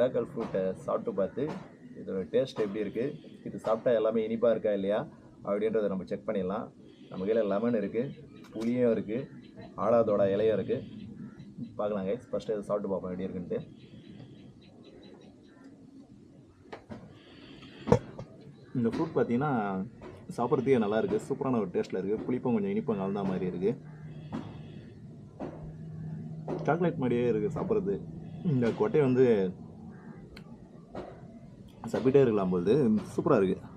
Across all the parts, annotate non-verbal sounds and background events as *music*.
Miracle ஃப்ரூட்டை சாப்பிட்டு பார்த்து இதோட டேஸ்ட் எப்படி இருக்குது இது சாப்பிட்டா எல்லாமே இனிப்பாக இருக்கா இல்லையா? அப்படின்றத நம்ம செக் பண்ணிடலாம். நம்ம கையில் லெமன் இருக்குது புளியும் இருக்குது ஆடாதோட இலையும் இருக்குது பார்க்கலாம் கைஸ் ஃபஸ்ட்டு இதை சாப்பிட்டு பார்ப்போம் எப்படி இருக்குன்ட்டு. இந்த ஃப்ரூட் பார்த்தீங்கன்னா சாப்பிட்றதுக்கே நல்லா இருக்குது சூப்பரான ஒரு டேஸ்ட்டில் இருக்குது புளிப்பும் கொஞ்சம் இனிப்பும் கலந்த மாதிரி இருக்குது சாக்லேட் மாதிரியே இருக்குது சாப்பிட்றது. இந்த கொட்டை வந்து சப்பிட்டே இருக்கலாம் போது சூப்பராக இருக்குது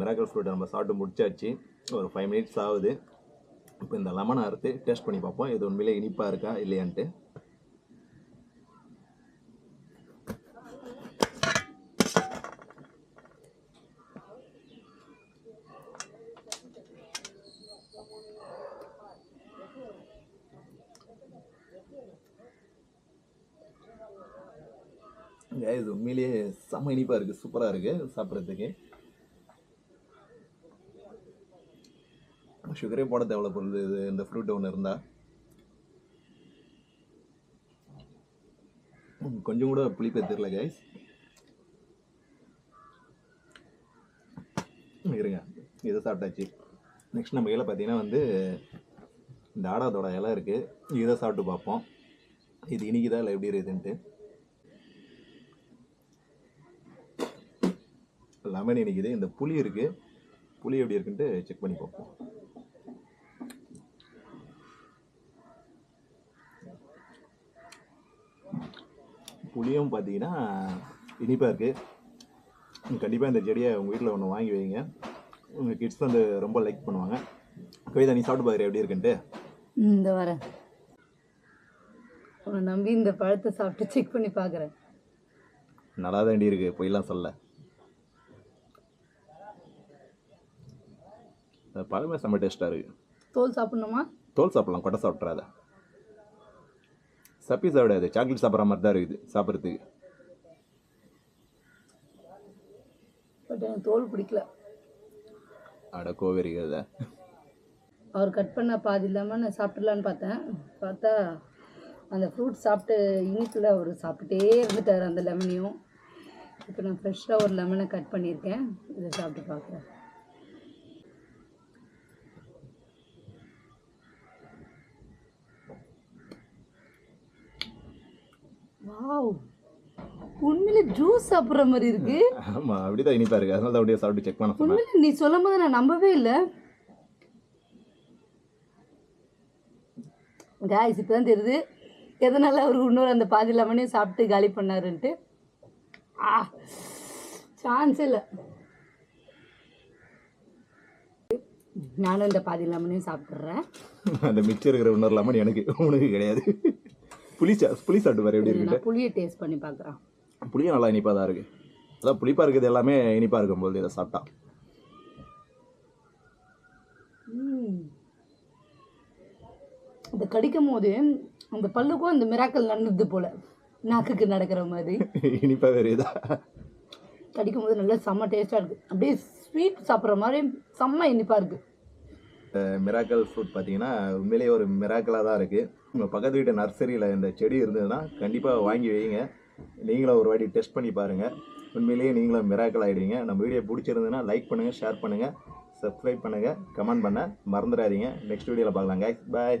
மிராக்கல் ஃப்ரூட்டை நம்ம சாப்பிட்டு முடிச்சாச்சு. ஒரு ஃபைவ் மினிட்ஸ் ஆகுது. இப்போ இந்த லெமனை அறுத்து டேஸ்ட் பண்ணி பார்ப்போம். இது உண்மையிலே இனிப்பாக இருக்கா இல்லையான்ட்டு. இது உண்மையிலேயே செம்ம இனிப்பாக இருக்குது சூப்பராக இருக்குது சாப்பிட்றதுக்கு. சுகரே போட தேவையில்ல பொருள் இது இந்த ஃப்ரூட் ஒன்று இருந்தால் கொஞ்சம் கூட புளிப்பே தெரில கைஸ் இருங்க இதை சாப்பிட்டாச்சு. நெக்ஸ்ட் நம்ம கையில் பார்த்தீங்கன்னா வந்து இந்த ஆடாதோட இலை இருக்குது இதை சாப்பிட்டு பார்ப்போம். இது இனிக்குதா இல்லை எப்படி இருக்குதுன்ட்டு. லெமன் இனிக்குது இந்த புளி இருக்குது புளி எப்படி இருக்குன்ட்டு செக் பண்ணி பார்ப்போம். புளியும் பார்த்தீங்கன்னா இனிப்பாக இருக்குது கண்டிப்பாக இந்த செடியை உங்கள் வீட்டில் ஒன்று வாங்கி வைங்க. உங்கள் கிட்ஸ் வந்து ரொம்ப லைக் பண்ணுவாங்க. கவிதா நீ சாப்பிட்டு பாரு எப்படி இருக்குன்ட்டு? இந்த வரேன். உன்னை நம்பி இந்த பழத்தை சாப்பிட்டு செக் பண்ணி பார்க்குறேன் நல்லா தாண்டி இருக்கு. பொய்லாம் சொல்ல இந்த பழமே செம்ம டேஸ்ட்டாக இருக்குது தோல் சாப்பிடணுமா? தோல் சாப்பிடலாம் கொட்டை சாப்பிட்றாத சப்பி சாப்பிடாது சாக்லேட் சாப்பிட்ற மாதிரி தான் இருக்குது சாப்பிட்றதுக்கு. பட் எனக்கு தோல் பிடிக்கல. அட கோவரிக்கிறத அவர் கட் பண்ண பாதி இல்லாமல் நான் சாப்பிட்றலான்னு பார்த்தேன். பார்த்தா அந்த ஃப்ரூட் சாப்பிட்டு இனிப்பில் அவர் சாப்பிட்டுட்டே இருந்துட்டார் அந்த லெமனையும். இப்போ நான் ஃப்ரெஷ்ஷாக ஒரு லெமனை கட் பண்ணியிருக்கேன். இதை சாப்பிட்டு பார்க்குறேன் உண்மையிலே ஜூஸ் சாப்பிட்ற மாதிரி இருக்கு. ஆமாம் அப்படி தான் இனிப்பாக இருக்குது அதனால தான் அப்படியே சாப்பிட்டு செக் பண்ண உண்மையிலே நீ சொல்லும் போது நான் நம்பவே இல்லை. காய்ஸ் இப்போ தான் தெரியுது. எதனால அவர் இன்னொரு அந்த பாதி லெமனையும் சாப்பிட்டு காலி பண்ணாருன்ட்டு. ஆ சான்ஸ் இல்லை. நானும் இந்த பாதி லெமனையும் சாப்பிட்றேன். அந்த மிச்சம் இருக்கிற இன்னொரு லெமன் எனக்கு உனக்கு கிடையாது. புளி சா புளி சாப்பிட்டு பாரு எப்படி இருக்கு புளியை டேஸ்ட் பண்ணி பார்க்குறேன் புளியும் நல்லா இனிப்பாக தான் இருக்குது அதான் புளிப்பாக இருக்கிறது எல்லாமே இனிப்பாக இருக்கும் போது இதை சாப்பிட்டா. ம். இந்த கடிக்கும் போது அந்த பல்லுக்கும் அந்த மிராக்கல் நடந்தது போல. நாக்குக்கு நடக்கிற மாதிரி. *laughs* இனிப்பாக வேறு இதா கடிக்கும் போது நல்லா செம்ம டேஸ்ட்டாக இருக்குது அப்படியே ஸ்வீட் சாப்பிட்ற மாதிரி செம்ம இனிப்பாக இருக்குது மிராக்கல் ஃப்ரூட் பார்த்தீங்கன்னா உண்மையிலேயே ஒரு மிராக்கலாக தான் இருக்குது உங்கள் பக்கத்து வீட்டு நர்சரியில் இந்த செடி இருந்ததுன்னா கண்டிப்பாக வாங்கி வைங்க. நீங்களும் ஒரு வாட்டி டெஸ்ட் பண்ணி பாருங்கள் உண்மையிலேயே நீங்களும் மிராக்கல் ஆகிடுவீங்க நம்ம வீடியோ பிடிச்சிருந்ததுன்னா லைக் பண்ணுங்கள் ஷேர் பண்ணுங்கள் சப்ஸ்கிரைப் பண்ணுங்கள் கமெண்ட் பண்ண மறந்துடாதீங்க. நெக்ஸ்ட் வீடியோவில் பார்க்கலாம் பாய்